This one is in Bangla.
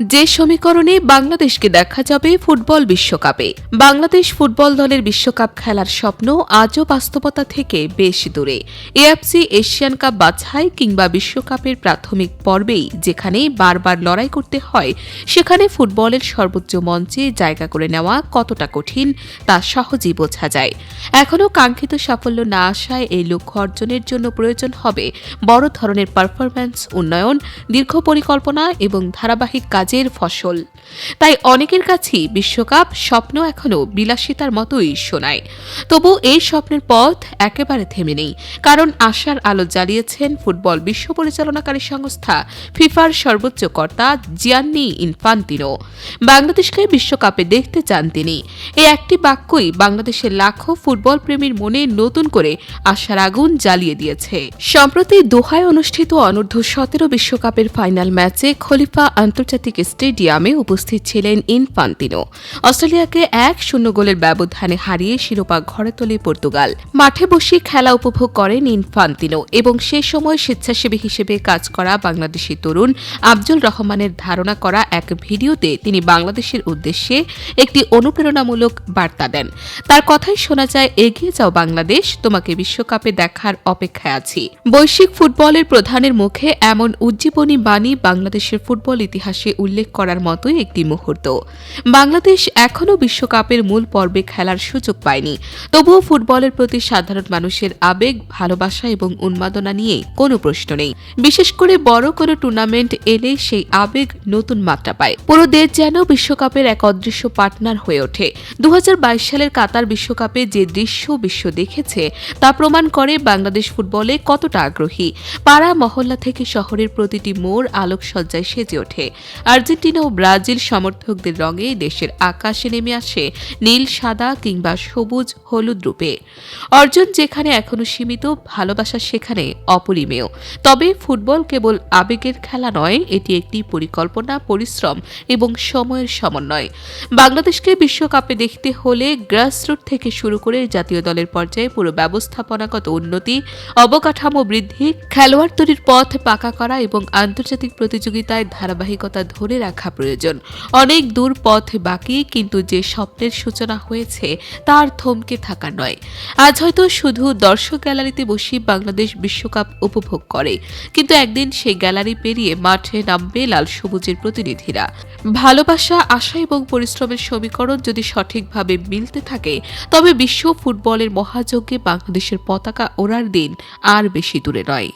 যে সমীকরণে বাংলাদেশকে দেখা যাবে ফুটবল বিশ্বকাপে। বাংলাদেশ ফুটবল দলের বিশ্বকাপ খেলার স্বপ্ন আজও বাস্তবতা থেকে বেশ দূরে। এএফসি এশিয়ান কাপ বাছাই কিংবা বিশ্বকাপের প্রাথমিক পর্বেই যেখানে বারবার লড়াই করতে হয়, সেখানে ফুটবলের সর্বোচ্চ মঞ্চে জায়গা করে নেওয়া কতটা কঠিন তা সহজেই বোঝা যায়। এখনও কাঙ্ক্ষিত সাফল্য না আসায় এই লক্ষ্য অর্জনের জন্য প্রয়োজন হবে বড় ধরনের পারফরম্যান্স, উন্নয়ন, দীর্ঘ পরিকল্পনা এবং ধারাবাহিক কাজের ফসল। তাই অনেকের কাছেই বিশ্বকাপ স্বপ্ন এখনও বিলাসিতার মতোই শোনায়। তবু এই স্বপ্নের পথ একেবারে থেমে নেই। কারণ আশার আলো জ্বালিয়েছেন ফুটবল বিশ্ব পরিচালনাকারী সংস্থা ফিফার সর্বোচ্চ কর্তা জিয়ান্নি ইনফান্তিনো। বাংলাদেশকে বিশ্বকাপে দেখতে চান তিনি। এই একটি বাক্যই বাংলাদেশের লাখো ফুটবল প্রেমীর মনে নতুন করে আশার আগুন জ্বালিয়ে দিয়েছে। সম্প্রতি দোহায় অনুষ্ঠিত অনূর্ধ্ব সতেরো বিশ্বকাপের ফাইনাল ম্যাচে খলিফা আন্তর্জাতিক স্টেডিয়ামে উপস্থিত ছিলেন ইনফান্তিনো। অস্ট্রেলিয়াকে এক শূন্য গোলের ব্যবধানে হারিয়ে শিরোপা ঘরে তোলে পর্তুগাল। মাঠে বসে খেলা উপভোগ করেন ইনফান্তিনো এবং সে সময় স্বেচ্ছাসেবী হিসেবে কাজ করা বাংলাদেশি তরুণ আফজল রহমানের ধারণা করা এক ভিডিওতে তিনি বাংলাদেশের উদ্দেশ্যে একটি অনুপ্রেরণামূলক বার্তা দেন। তার কথাই শোনা যায়, এগিয়ে যাও বাংলাদেশ, তোমাকে বিশ্বকাপে দেখার অপেক্ষায় আছি। বৈশ্বিক ফুটবলের প্রধানের মুখে এমন উজ্জীবনী বাণী বাংলাদেশের ফুটবল ইতিহাসে উল্লেখ করার মতোই একটি মুহূর্ত। বাংলাদেশ এখনও বিশ্বকাপের মূল পর্বে খেলার সুযোগ পায়নি। তবুও ফুটবলের প্রতি সাধারণ মানুষের আবেগ, ভালোবাসা এবং উন্মাদনা নিয়ে কোনো প্রশ্ন নেই। বিশেষ করে বড় কোনো টুর্নামেন্ট এলে সেই আবেগ নতুন মাত্রা পায়। পুরো দেশ যেন বিশ্বকাপের এক অদৃশ্য পার্টনার হয়ে ওঠে। দু হাজার বাইশ সালের কাতার বিশ্বকাপে যে দৃশ্য বিশ্ব দেখেছে, তা প্রমাণ করে বাংলাদেশ ফুটবলে কতটা আগ্রহী। পাড়া মহল্লা থেকে শহরের প্রতিটি মোড় আলোকসজ্জায় সেজে ওঠে। আর্জেন্টিনা ও ব্রাজিল সমর্থকদের রঙে দেশের আকাশে নেমে আসে নীল, সাদা কিংবা সবুজ, হলুদ রূপে। অর্জন যেখানে এখনও সীমিত, ভালোবাসা সেখানে অপরিমেয়। তবে ফুটবল কেবল আবেগের খেলা নয়, এটি একটি পরিকল্পনা, পরিশ্রম এবং সময়ের সমন্বয়। বাংলাদেশকে বিশ্বকাপে দেখতে হলে গ্রাসরুট থেকে শুরু করে জাতীয় দলের পর্যায়ে পুরো ব্যবস্থাপনাগত উন্নতি, অবকাঠামো বৃদ্ধি, খেলোয়াড় তৈরির পথ পাকা করা এবং আন্তর্জাতিক প্রতিযোগিতায় ধারাবাহিকতা ধরে রাখা প্রয়োজন। অনেক দূর পথ বাকি, কিন্তু যে স্বপ্নের সূচনা হয়েছে, তার থমকে থাকা নয়। আজ হয়তো শুধু দর্শক গ্যালারিতে বসে বাংলাদেশ বিশ্বকাপ উপভোগ করে, কিন্তু একদিন সেই গ্যালারি পেরিয়ে মাঠে নামবে লাল সবুজের প্রতিনিধিরা। ভালোবাসা, আশা এবং পরিশ্রমের সমীকরণ যদি সঠিকভাবে মিলতে থাকে। তবে বিশ্ব ফুটবলের মহাযজ্ঞে বাংলাদেশের পতাকা ওড়ার দিন আর বেশি দূরে নয়।